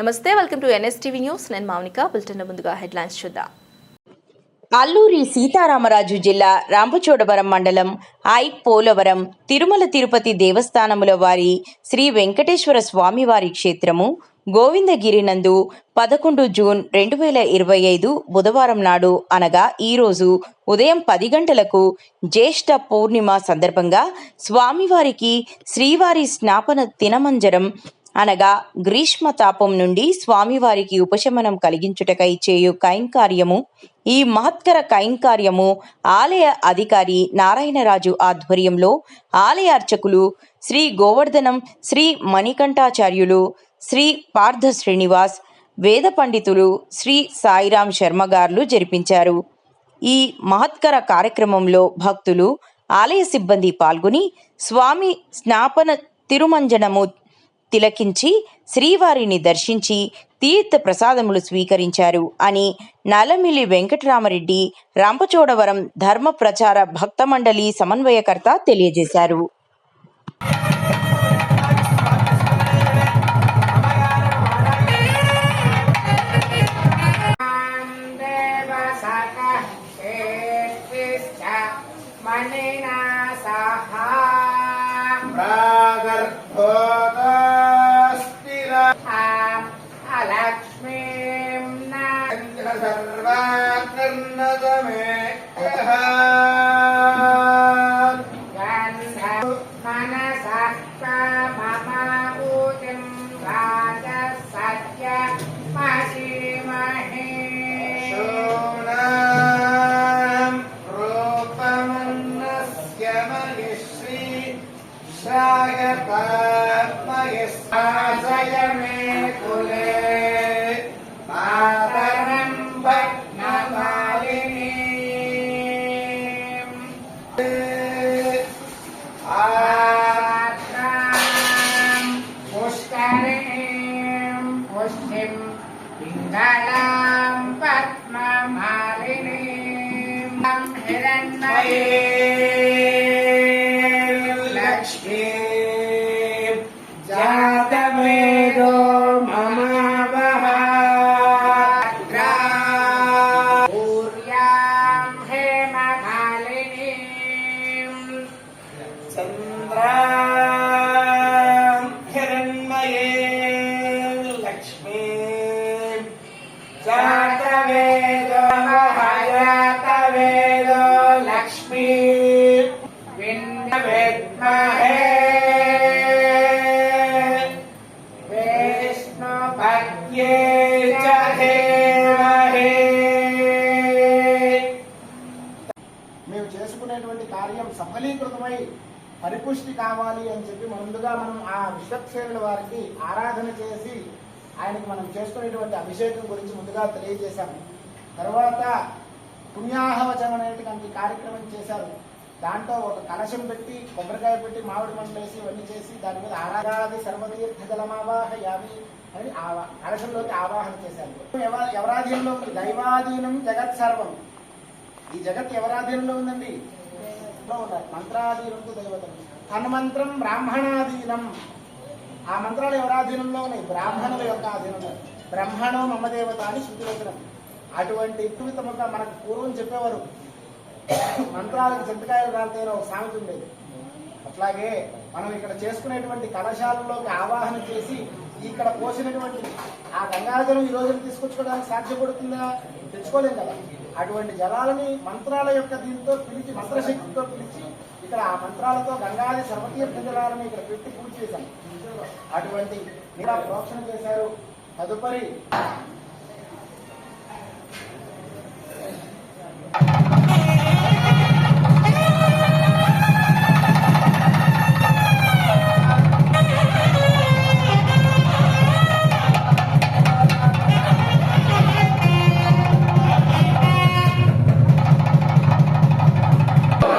నమస్తే welcome to NSTV news. నేను Mounika bulletin ముందుగా హెడ్లైన్స్ చూద్దాం. అల్లూరి సీతారామరాజు జిల్లా రాంపచోడవరం మండలం ఐ పోలవరం తిరుమల తిరుపతి దేవస్థానముల వారి శ్రీ వెంకటేశ్వర స్వామివారి క్షేత్రము గోవిందగిరి నందు పదకొండు జూన్ రెండు వేల ఇరవై ఐదు బుధవారం నాడు అనగా ఈరోజు ఉదయం పది గంటలకు జ్యేష్ఠ పూర్ణిమ సందర్భంగా స్వామివారికి శ్రీవారి స్నాపన తినమంజరం అనగా గ్రీష్మ తాపం నుండి స్వామివారికి ఉపశమనం కలిగించుటకై చేయు కైంకార్యము. ఈ మహత్కర కైంకార్యము ఆలయ అధికారి నారాయణరాజు ఆధ్వర్యంలో ఆలయ అర్చకులు శ్రీ గోవర్ధనం శ్రీ మణికంఠాచార్యులు శ్రీ పార్థ శ్రీనివాస్ వేద పండితులు శ్రీ సాయిరాం శర్మ గారులు జరిపించారు. ఈ మహత్కర కార్యక్రమంలో భక్తులు ఆలయ సిబ్బంది పాల్గొని స్వామి స్నాపన తిరుమంజనము తిలకించి శ్రీవారిని దర్శించి తీర్థ ప్రసాదములు స్వీకరించారు అని నలమిలి వెంకటరామరెడ్డి రాంపచోడవరం ధర్మ ప్రచార భక్త మండలి సమన్వయకర్త తెలియజేశారు Oh. गन्ध मनसः ममाभूतिं राजसत्य मशीमहे शूनाम् रूपमन्नस्य महिश्री श्रायपात्मयस्माशय पुष्टिं पिङ्गलां पद्ममालिनीं हिरण्मये ये च हेमहे మేము చేసుకునేటువంటి కార్యం సఫలీకృతమై పరిపుష్టి కావాలి అని చెప్పి ముందుగా మనం ఆ విశ్వక్సేనుల వారికి ఆరాధన చేసి ఆయనకి మనం చేసుకునేటువంటి అభిషేకం గురించి ముందుగా తెలియజేశాము తర్వాత పుణ్యాహవచనం అనేటువంటి కార్యక్రమం చేశారు దాంట్లో ఒక కలశం పెట్టి కొబ్బరికాయ పెట్టి మామిడి పండు వేసి ఇవన్నీ చేసి దాని మీద ఆరాధాది సర్వతీర్థ యావి అని కలశంలోకి ఆవాహన చేశారు. ఎవరాధీనంలో ఉంది. దైవాధీనం జగత్ సర్వం. ఈ జగత్ ఎవరాధీనంలో ఉందండి? మంత్రాధీనంకు మంత్రాధీనంతో దైవతం. హనుమంత్రం బ్రాహ్మణాధీనం. ఆ మంత్రాలు ఎవరాధీనంలో ఉన్నాయి. బ్రాహ్మణుల యొక్క ఆధీనంలో. బ్రహ్మణం మమ అని శృతివచనం అటువంటి ఇటువంటి మనకు పూర్వం చెప్పేవారు. మంత్రాలకు చింతకాయలు రాలితేనే ఒక సామెత ఉండేది. అట్లాగే మనం ఇక్కడ చేసుకునేటువంటి కళాశాలలోకి ఆవాహన చేసి ఇక్కడ పోసినటువంటి ఆ గంగాజలం ఈ రోజున తీసుకొచ్చుకోవడానికి సాధ్యపడుతుందా? తెచ్చుకోలేం కదా. అటువంటి జలాలని మంత్రాల యొక్క దీంతో పిలిచి మంత్రశక్తితో పిలిచి ఇక్కడ ఆ మంత్రాలతో గంగాది సర్వతీర్థ జలాలను ఇక్కడ పెట్టి పూజ చేశాం. అటువంటి ఇలా ప్రోక్షణ చేశారు. తదుపరి